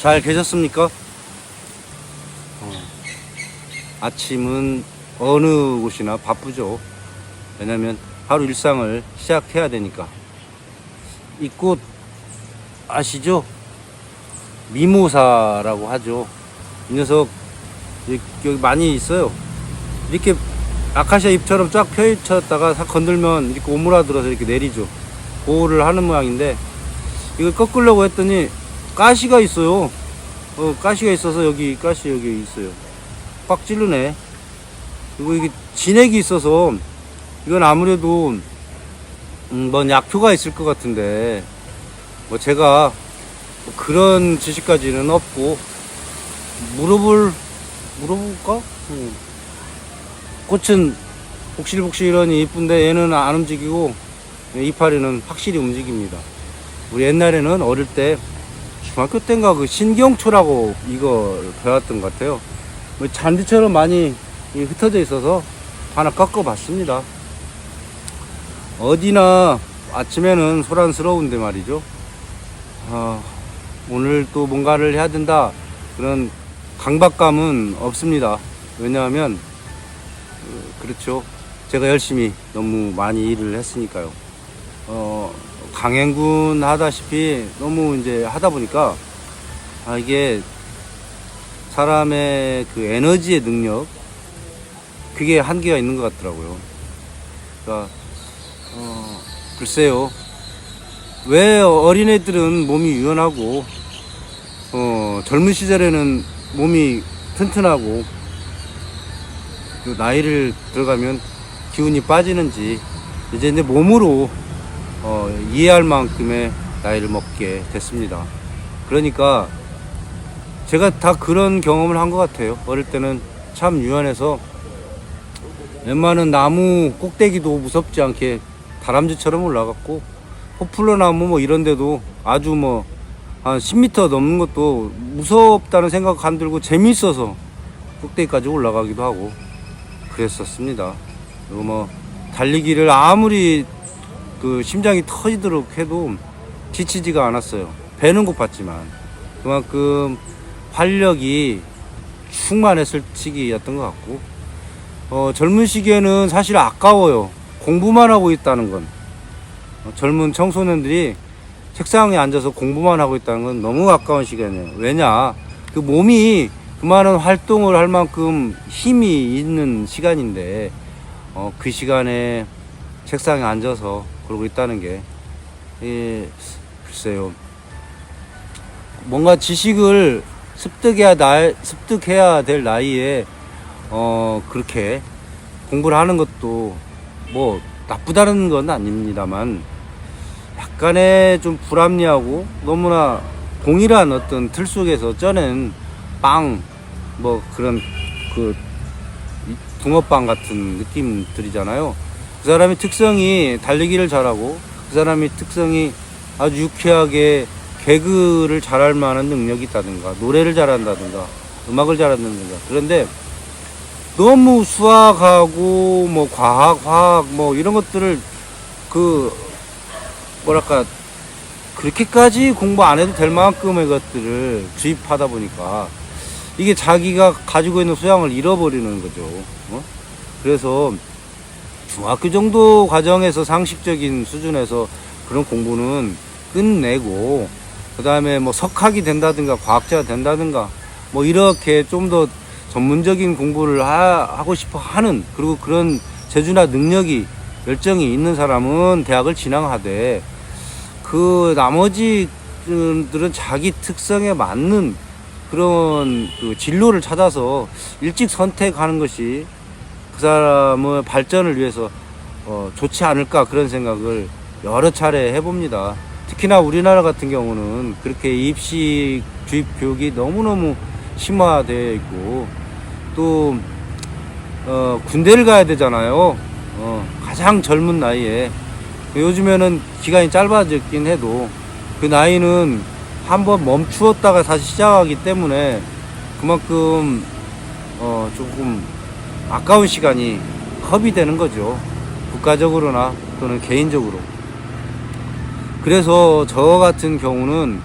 잘 계셨습니까? 어, 아침은 어느 곳이나 바쁘죠. 왜냐면 하루 일상을 시작해야 되니까. 이 꽃 아시죠? 미모사라고 하죠. 이 녀석 여기, 많이 있어요. 이렇게 아카시아 잎처럼 쫙 펴있었다가 싹 건들면 이렇게 오므라들어서 이렇게 내리죠. 보호를 하는 모양인데 이걸 꺾으려고 했더니 가시가 있어요. 어, 가시가 있어서 여기 가시 여기 있어요. 꽉 찌르네. 그리고 이게 진액이 있어서 이건 아무래도 음, 뭔 약효가 있을 것 같은데 뭐 제가 뭐 그런 지식까지는 없고 물어볼 물어볼까? 음. 꽃은 복실복실하니 이쁜데 얘는 안 움직이고 이파리는 확실히 움직입니다. 우리 옛날에는 어릴 때 중학교 때인가 그 신경초라고 이거 배웠던 것 같아요. 뭐 잔디처럼 많이 이 흩어져 있어서 하나 꺾어봤습니다. 어디나 아침에는 소란스러운데 말이죠. 아, 오늘 또 뭔가를 해야 된다 그런 강박감은 없습니다. 왜냐하면 어, 그렇죠. 제가 열심히 너무 많이 일을 했으니까요. 어, 강행군 하다시피 너무 이제 하다 보니까 아, 이게 사람의 그 에너지의 능력 그게 한계가 있는 것 같더라고요. 그러니까 어, 글쎄요. 왜 어린애들은 몸이 유연하고 어, 젊은 시절에는 몸이 튼튼하고 그 나이를 들어가면 기운이 빠지는지 이제 내 몸으로 어, 이해할 만큼의 나이를 먹게 됐습니다. 그러니까 제가 다 그런 경험을 한 것 같아요. 어릴 때는 참 유연해서 웬만한 나무 꼭대기도 무섭지 않게 다람쥐처럼 올라갔고 포플러 나무 뭐 이런 데도 아주 뭐 한 10m 넘는 것도 무섭다는 생각 안 들고 재미있어서 꼭대기까지 올라가기도 하고 그랬었습니다. 그리고 뭐 달리기를 아무리 그 심장이 터지도록 해도 지치지가 않았어요. 배는 고팠지만 그만큼 활력이 충만했을 시기였던 것 같고 어, 젊은 시기에는 사실 아까워요. 공부만 하고 있다는 건 어, 젊은 청소년들이 책상에 앉아서 공부만 하고 있다는 건 너무 아까운 시간이에요. 왜냐 그 몸이 그만한 활동을 할 만큼 힘이 있는 시간인데 어, 그 시간에 책상에 앉아서 그러고 있다는 게 예, 글쎄요 뭔가 지식을 습득해야 나 습득해야 될 나이에 어 그렇게 공부를 하는 것도 뭐 나쁘다는 건 아닙니다만 약간의 좀 불합리하고 너무나 동일한 어떤 틀 속에서 쪄낸 빵 뭐 그런 그 이- 붕어빵 같은 느낌들이잖아요. 그 사람의 특성이 달리기를 잘하고 그 사람의 특성이 아주 유쾌하게 개그를 잘할 만한 능력이 있다든가 노래를 잘한다든가 음악을 잘한다든가 그런데 너무 수학하고 뭐 과학 화학 뭐 이런 것들을 그 뭐랄까 그렇게까지 공부 안 해도 될 만큼의 것들을 주입하다 보니까 이게 자기가 가지고 있는 소양을 잃어버리는 거죠. 어? 그래서 중학교 정도 과정에서 상식적인 수준에서 그런 공부는 끝내고 그 다음에 뭐 석학이 된다든가 과학자가 된다든가 뭐 이렇게 좀 더 전문적인 공부를 하, 하고 싶어 하는 그리고 그런 재주나 능력이 열정이 있는 사람은 대학을 진학하되 그 나머지들은 자기 특성에 맞는 그런 그 진로를 찾아서 일찍 선택하는 것이 그 사람의 발전을 위해서 어, 좋지 않을까 그런 생각을 여러 차례 해봅니다. 특히나 우리나라 같은 경우는 그렇게 입시 주입 교육이 너무너무 심화되어 있고 또 어, 군대를 가야 되잖아요. 어, 가장 젊은 나이에 요즘에는 기간이 짧아졌긴 해도 그 나이는 한번 멈추었다가 다시 시작하기 때문에 그만큼 어, 조금 아까운 시간이 허비되는 거죠. 국가적으로나 또는 개인적으로. 그래서 저 같은 경우는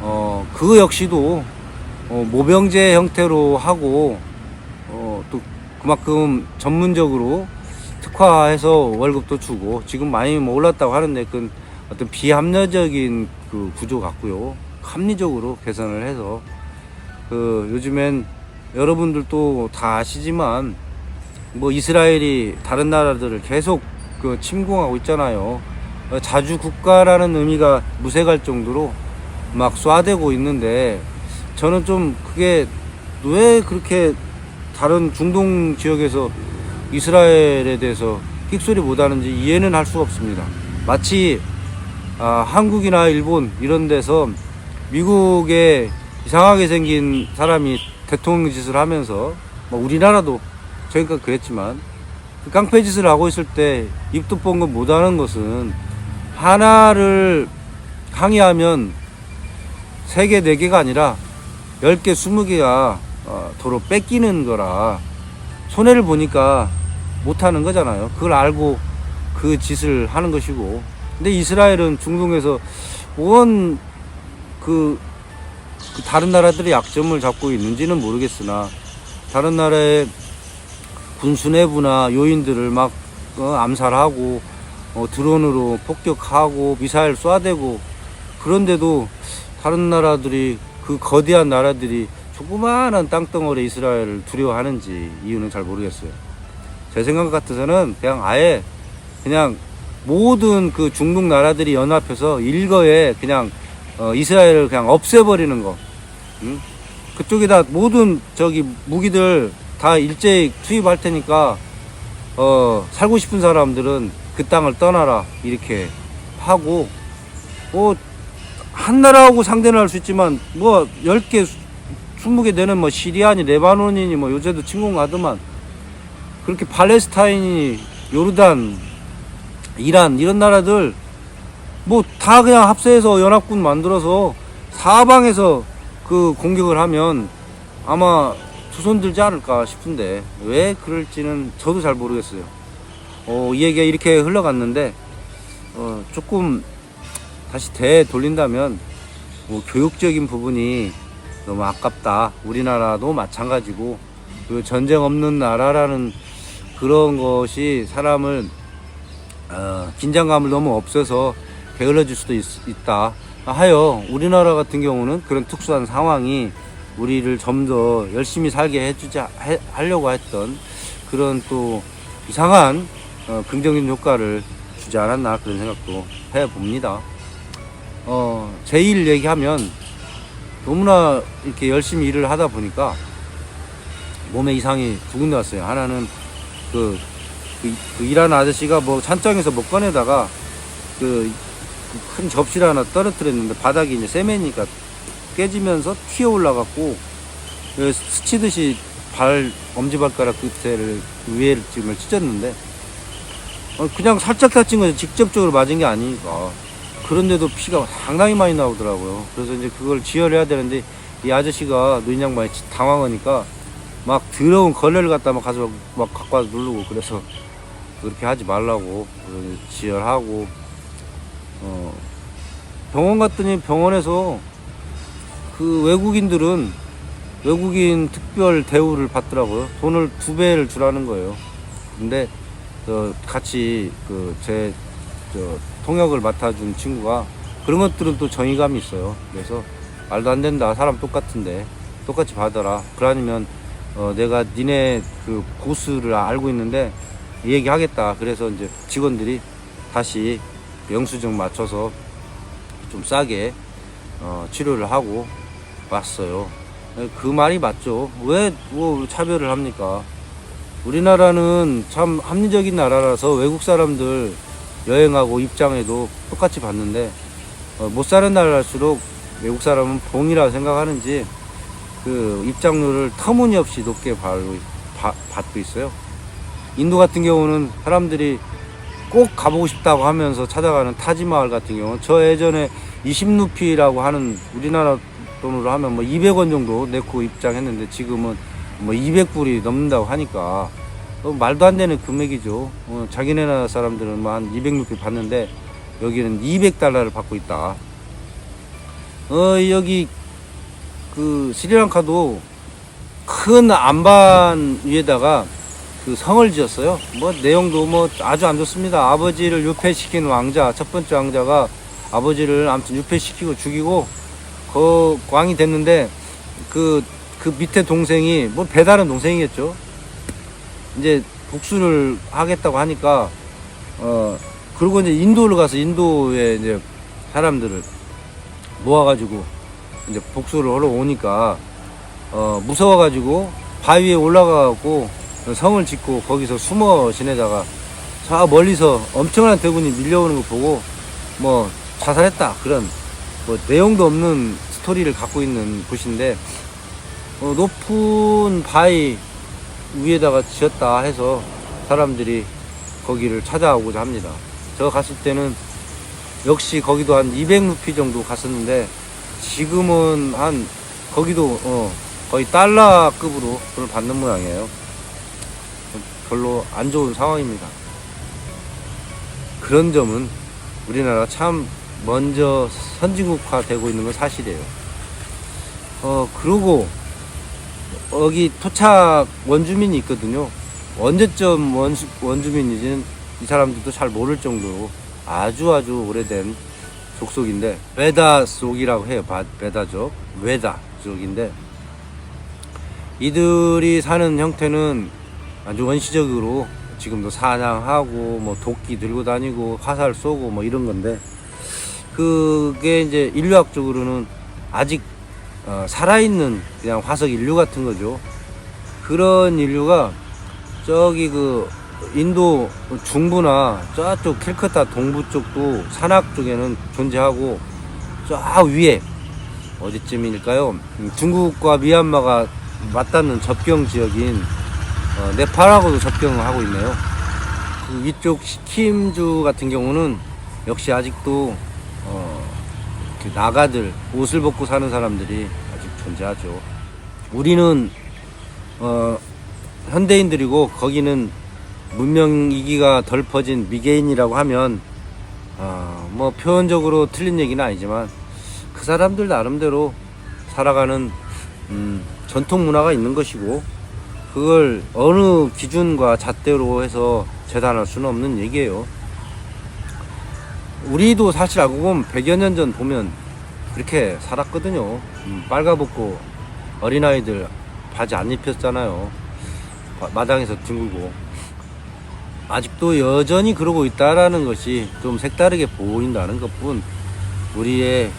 어, 그 역시도 어, 모병제 형태로 하고 어, 또 그만큼 전문적으로 특화해서 월급도 주고 지금 많이 뭐 올랐다고 하는데 그건 어떤 비합리적인 그 구조 같고요. 합리적으로 개선을 해서 그 요즘엔 여러분들도 다 아시지만 뭐 이스라엘이 다른 나라들을 계속 그 침공하고 있잖아요. 어, 자주 국가라는 의미가 무색할 정도로 막 쏴대고 있는데 저는 좀 그게 왜 그렇게 다른 중동 지역에서 이스라엘에 대해서 끽소리 못하는지 이해는 할 수가 없습니다. 마치 아, 한국이나 일본 이런 데서 미국에 이상하게 생긴 사람이 대통령 짓을 하면서 뭐 우리나라도 저희가 그랬지만 그 깡패 짓을 하고 있을 때 입도 뻥긋 못하는 것은 하나를 항의하면 세 개, 네 개가 아니라 열 개, 스무 개가 어, 도로 뺏기는 거라 손해를 보니까 못하는 거잖아요. 그걸 알고 그 짓을 하는 것이고. 근데 이스라엘은 중동에서 원 그, 그 다른 나라들의 약점을 잡고 있는지는 모르겠으나 다른 나라의 군수 내부나 요인들을 막 어, 암살하고 어, 드론으로 폭격하고 미사일 쏴대고 그런데도 다른 나라들이 그 거대한 나라들이 조그마한 땅덩어리 이스라엘을 두려워하는지 이유는 잘 모르겠어요. 제 생각 같아서는 그냥 아예 그냥 모든 그 중동 나라들이 연합해서 일거에 그냥 어, 이스라엘을 그냥 없애버리는 거. 응? 그쪽에다 모든 저기 무기들 다 일제히 투입할 테니까 어, 살고 싶은 사람들은 그 땅을 떠나라 이렇게 하고 뭐 한 나라하고 상대는 할 수 있지만 뭐 10개 20개 되는 뭐 시리아니 레바논이니 뭐 요새도 침공 가더만 그렇게 팔레스타인이 요르단 이란 이런 나라들 뭐 다 그냥 합세해서 연합군 만들어서 사방에서 그 공격을 하면 아마 조선들지 않을까 싶은데 왜 그럴지는 저도 잘 모르겠어요. 어, 이 얘기가 이렇게 흘러갔는데 어, 조금 다시 대 돌린다면 뭐 교육적인 부분이 너무 아깝다. 우리나라도 마찬가지고 그 전쟁 없는 나라라는 그런 것이 사람을 어, 긴장감을 너무 없애서 게을러질 수도 있, 다 하여 우리나라 같은 경우는 그런 특수한 상황이 우리를 좀 더 열심히 살게 해주자 해, 하려고 했던 그런 또 이상한 어, 긍정적인 효과를 주지 않았나 그런 생각도 해 봅니다. 어, 제 일 얘기하면 너무나 이렇게 열심히 일을 하다 보니까 몸에 이상이 두 군데 왔어요. 하나는 그, 그, 그 일하는 아저씨가 뭐 찬장에서 못 꺼내다가 그 큰 접시를 하나 떨어뜨렸는데 바닥이 이제 세면이니까 깨지면서 튀어 올라갔고 그 스치듯이 발 엄지발가락 끝에를 위에를 지금 찢었는데 어, 그냥 살짝 다친 거죠. 직접적으로 맞은 게 아니니까. 그런데도 피가 상당히 많이 나오더라고요. 그래서 이제 그걸 지혈해야 되는데 이 아저씨가 노인 양반이 당황하니까 막 더러운 걸레를 갖다 막 가서 막 갖고 와서 누르고 그래서 그렇게 하지 말라고 지혈하고 어 병원 갔더니 병원에서 그 외국인들은 외국인 특별 대우를 받더라고요. 돈을 두 배를 주라는 거예요. 근데 저 같이 그제저 통역을 맡아준 친구가 그런 것들은 또 정의감이 있어요. 그래서 말도 안 된다. 사람 똑같은데 똑같이 받아라. 그러면 어 내가 니네 그 고수를 알고 있는데 얘기하겠다. 그래서 이제 직원들이 다시 영수증 맞춰서 좀 싸게 어 치료를 하고 왔어요. 그 말이 맞죠. 왜 뭐 차별을 합니까? 우리나라는 참 합리적인 나라라서 외국 사람들 여행하고 입장에도 똑같이 받는데 어, 못 사는 나라일수록 외국 사람은 봉이라 생각하는지 그 입장료를 터무니없이 높게 받고, 받- 받고 있어요. 인도 같은 경우는 사람들이 꼭 가보고 싶다고 하면서 찾아가는 타지마을 같은 경우는 저 예전에 20루피라고 하는 우리나라 돈으로 하면 뭐 200원 정도 내고 입장했는데 지금은 뭐 200불이 넘는다고 하니까 어, 말도 안 되는 금액이죠. 어, 자기네 나라 사람들은 뭐 한 200루피 받는데 여기는 200달러를 받고 있다. 어 여기 그 스리랑카도 큰 안반 위에다가 그 성을 지었어요. 뭐 내용도 뭐 아주 안 좋습니다. 아버지를 유폐시킨 왕자 첫 번째 왕자가 아버지를 아무튼 유폐시키고 죽이고 그 왕이 됐는데 그 그 밑에 동생이 뭐 배다른 동생이겠죠. 이제 복수를 하겠다고 하니까 어 그리고 이제 인도를 가서 인도에 이제 사람들을 모아가지고 이제 복수를 하러 오니까 어 무서워가지고 바위에 올라가고 성을 짓고 거기서 숨어 지내다가 저 멀리서 엄청난 대군이 밀려오는 거 보고 뭐 자살했다 그런 뭐 내용도 없는 스토리를 갖고 있는 곳인데 어, 높은 바위 위에다가 지었다 해서 사람들이 거기를 찾아오고자 합니다. 저 갔을 때는 역시 거기도 한 200루피 정도 갔었는데 지금은 한 거기도 어, 거의 달러급으로 돈을 받는 모양이에요. 별로 안 좋은 상황입니다. 그런 점은 우리나라 참 먼저 선진국화 되고 있는 건 사실이에요. 어, 그러고 여기 토착 원주민이 있거든요. 언제쯤 원수, 원주민이지는 이 사람들도 잘 모를 정도로 아주 아주 오래된 족속인데 베다 속이라고 해요. 바- 베다족, 외다족인데 이들이 사는 형태는 아주 원시적으로 지금도 사냥하고 뭐 도끼 들고 다니고 화살 쏘고 뭐 이런 건데 그게 이제 인류학적으로는 아직 어, 살아있는 그냥 화석 인류 같은 거죠. 그런 인류가 저기 그 인도 중부나 저쪽 캘커타 동부 쪽도 산악 쪽에는 존재하고 저 위에 어디쯤일까요? 음, 중국과 미얀마가 맞닿는 접경 지역인 어, 네팔하고도 접경을 하고 있네요. 그 위쪽 시킴주 같은 경우는 역시 아직도 어, 그 나가들 옷을 벗고 사는 사람들이 아직 존재하죠. 우리는 어, 현대인들이고 거기는 문명 이기가 덜 퍼진 미개인이라고 하면 어, 뭐 표현적으로 틀린 얘기는 아니지만 그 사람들 나름대로 살아가는 음, 전통 문화가 있는 것이고 그걸 어느 기준과 잣대로 해서 재단할 수는 없는 얘기예요. 우리도 사실 알고 보면 100여 년 전 보면 그렇게 살았거든요. 음, 빨가벗고 어린아이들 바지 안 입혔잖아요. 마- 마당에서 뒹굴고. 아직도 여전히 그러고 있다라는 것이 좀 색다르게 보인다는 것 뿐 우리의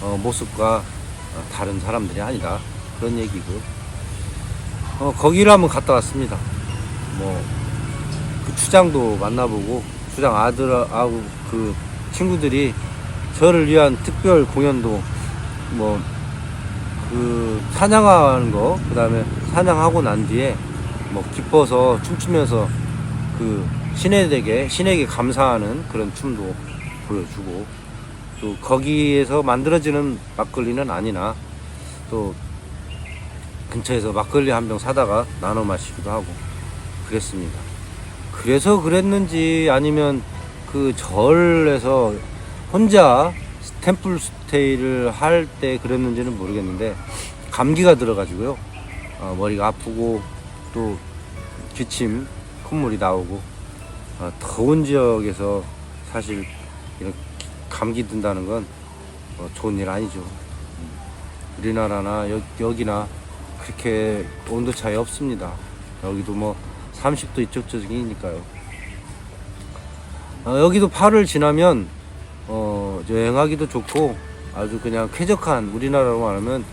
어, 모습과 어, 다른 사람들이 아니다. 그런 얘기고. 어, 거기를 한번 갔다 왔습니다. 뭐, 그 추장도 만나보고, 추장 아들하고 그 친구들이 저를 위한 특별 공연도 뭐, 그 사냥하는 거, 그 다음에 사냥하고 난 뒤에 뭐 기뻐서 춤추면서 그 신에게, 신에게 감사하는 그런 춤도 보여주고, 또 거기에서 만들어지는 막걸리는 아니나, 또 근처에서 막걸리 한 병 사다가 나눠 마시기도 하고 그랬습니다. 그래서 그랬는지 아니면 그 절에서 혼자 템플 스테이를 할 때 그랬는지는 모르겠는데 감기가 들어가지고요. 어, 머리가 아프고 또 기침, 콧물이 나오고 어, 더운 지역에서 사실 이런 감기 든다는 건 어, 좋은 일 아니죠. 음, 우리나라나 여, 여기나 그렇게 온도 차이 없습니다. 여기도 뭐 30도 이쪽 저쪽이니까요. 어, 여기도 8월 지나면 어, 여행하기도 좋고 아주 그냥 쾌적한 우리나라로 말하면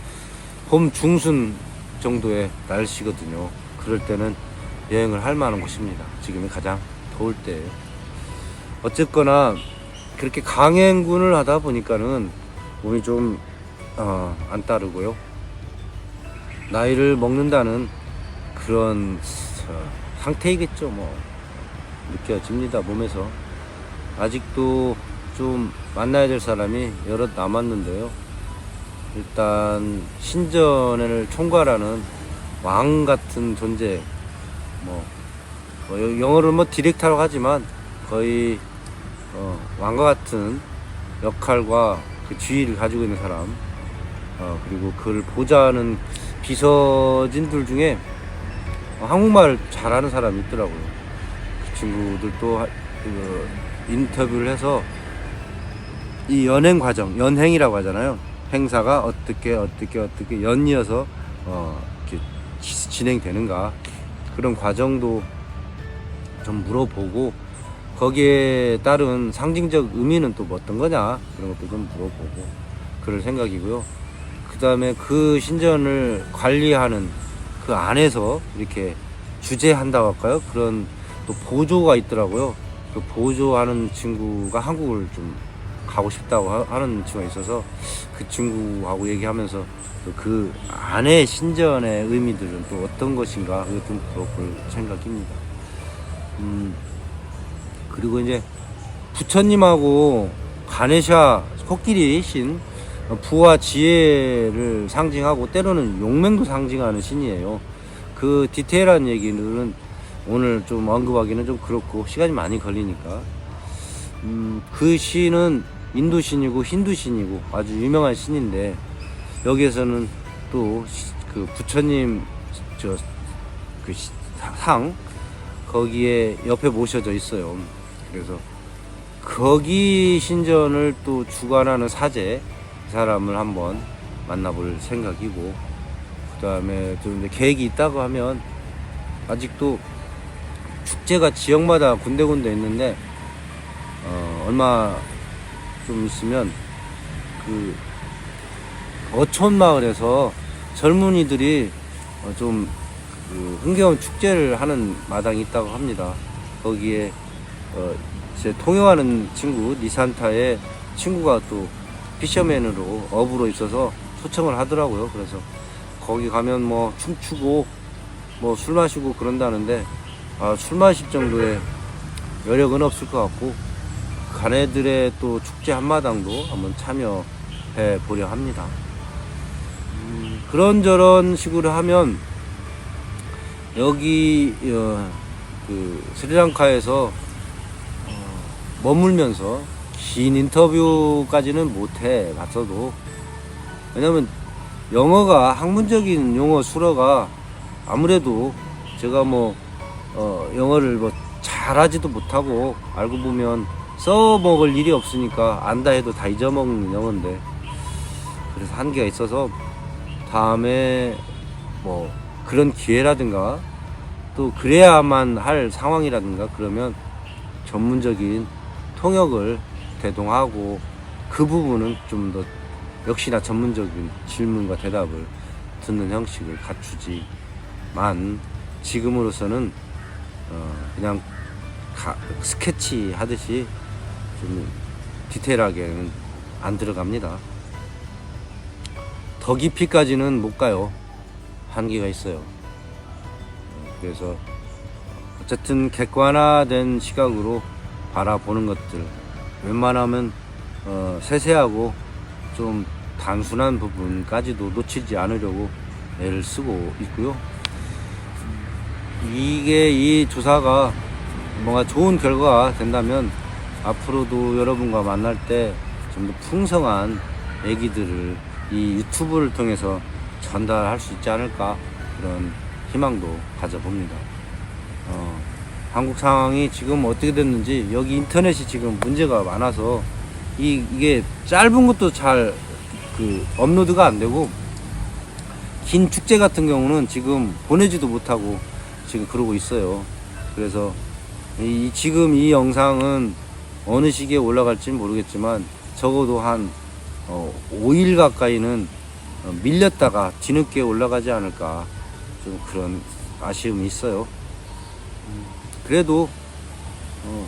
봄 중순 정도의 날씨거든요. 그럴 때는 여행을 할 만한 곳입니다. 지금이 가장 더울 때. 어쨌거나 그렇게 강행군을 하다 보니까는 몸이 좀 어, 안 따르고요. 나이를 먹는다는 그런 어, 상태이겠죠 뭐 느껴집니다 몸에서 아직도 좀 만나야 될 사람이 여럿 남았는데요 일단 신전을 총괄하는 왕 같은 존재 뭐, 뭐 여- 영어로 뭐 디렉터라고 하지만 거의 어, 왕과 같은 역할과 그 지위를 가지고 있는 사람 어, 그리고 그를 보좌하는 비서진들 중에 어, 한국말 잘하는 사람이 있더라고요. 그 친구들도 하- 그 인터뷰를 해서 이 연행 과정, 연행이라고 하잖아요. 행사가 어떻게 어떻게 어떻게 연이어서 어, 이렇게 지- 진행되는가 그런 과정도 좀 물어보고 거기에 따른 상징적 의미는 또 어떤 거냐 그런 것도 좀 물어보고 그럴 생각이고요. 그 다음에 그 신전을 관리하는 그 안에서 이렇게 주재한다고 할까요? 그런 또 보조가 있더라고요. 그 보조하는 친구가 한국을 좀 가고 싶다고 하- 하는 친구가 있어서 그 친구하고 얘기하면서 또그 안에 신전의 의미들은 또 어떤 것인가 그것 좀 물어볼 생각입니다. 음, 그리고 이제 부처님하고 가네샤 코끼리 신 부와 지혜를 상징하고 때로는 용맹도 상징하는 신이에요. 그 디테일한 얘기는 오늘 좀 언급하기는 좀 그렇고 시간이 많이 걸리니까 음, 그 신은 인도 신이고 힌두 신이고 아주 유명한 신인데 여기에서는 또 그 부처님 저그 상 거기에 옆에 모셔져 있어요. 그래서 거기 신전을 또 주관하는 사제 그 사람을 한번 만나볼 생각이고 그 다음에 좀 계획이 있다고 하면 아직도 축제가 지역마다 군데군데 있는데 어, 얼마 좀 있으면 그 어촌 마을에서 젊은이들이 어, 좀 그 흥겨운 축제를 하는 마당이 있다고 합니다. 거기에 어, 제 통역하는 친구 니산타의 친구가 또 피셔맨으로 업으로 있어서 초청을 하더라고요. 그래서 거기 가면 뭐 춤추고 뭐 술 마시고 그런다는데 아, 술 마실 정도의 여력은 없을 것 같고 가네들의 또 축제 한마당도 한번 참여해 보려 합니다. 음, 그런저런 식으로 하면 여기 어, 그 스리랑카에서 어, 머물면서 긴 인터뷰까지는 못해 봤어도 왜냐면 영어가 학문적인 용어 수어가 아무래도 제가 뭐 어, 영어를 뭐 잘하지도 못하고 알고 보면 써먹을 일이 없으니까 안다 해도 다 잊어먹는 영어인데 그래서 한계가 있어서 다음에 뭐 그런 기회라든가 또 그래야만 할 상황이라든가 그러면 전문적인 통역을 대동하고 그 부분은 좀 더 역시나 전문적인 질문과 대답을 듣는 형식을 갖추지만 지금으로서는 어 그냥 가- 스케치 하듯이 좀 디테일하게는 안 들어갑니다. 더 깊이까지는 못 가요. 한계가 있어요. 그래서 어쨌든 객관화된 시각으로 바라보는 것들 웬만하면 어, 세세하고 좀 단순한 부분까지도 놓치지 않으려고 애를 쓰고 있고요. 이게 이 조사가 뭔가 좋은 결과가 된다면 앞으로도 여러분과 만날 때 좀 더 풍성한 얘기들을 이 유튜브를 통해서 전달할 수 있지 않을까 그런 희망도 가져봅니다. 어, 한국 상황이 지금 어떻게 됐는지 여기 인터넷이 지금 문제가 많아서 이, 이게 짧은 것도 잘 그 업로드가 안 되고 긴 축제 같은 경우는 지금 보내지도 못하고 지금 그러고 있어요. 그래서 이, 지금 이 영상은 어느 시기에 올라갈지는 모르겠지만 적어도 한 어, 5일 가까이는 어, 밀렸다가 뒤늦게 올라가지 않을까 좀 그런 아쉬움이 있어요. 음, 그래도 어,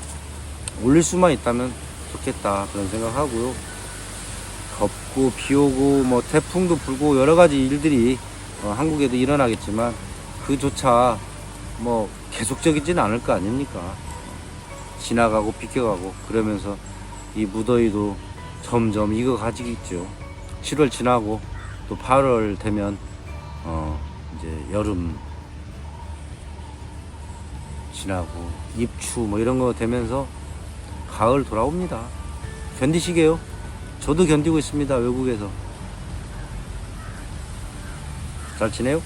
올릴 수만 있다면 좋겠다 그런 생각하고요. 덥고 비 오고 뭐 태풍도 불고 여러 가지 일들이 어, 한국에도 일어나겠지만 그조차 뭐 계속적이지는 않을 거 아닙니까? 지나가고 비껴가고 그러면서 이 무더위도 점점 익어 가지겠죠. 7월 지나고 또 8월 되면 어 이제 여름 지나고 입추 뭐 이런 거 되면서 가을 돌아옵니다. 견디시게요? 저도 견디고 있습니다. 외국에서. 잘 지내요?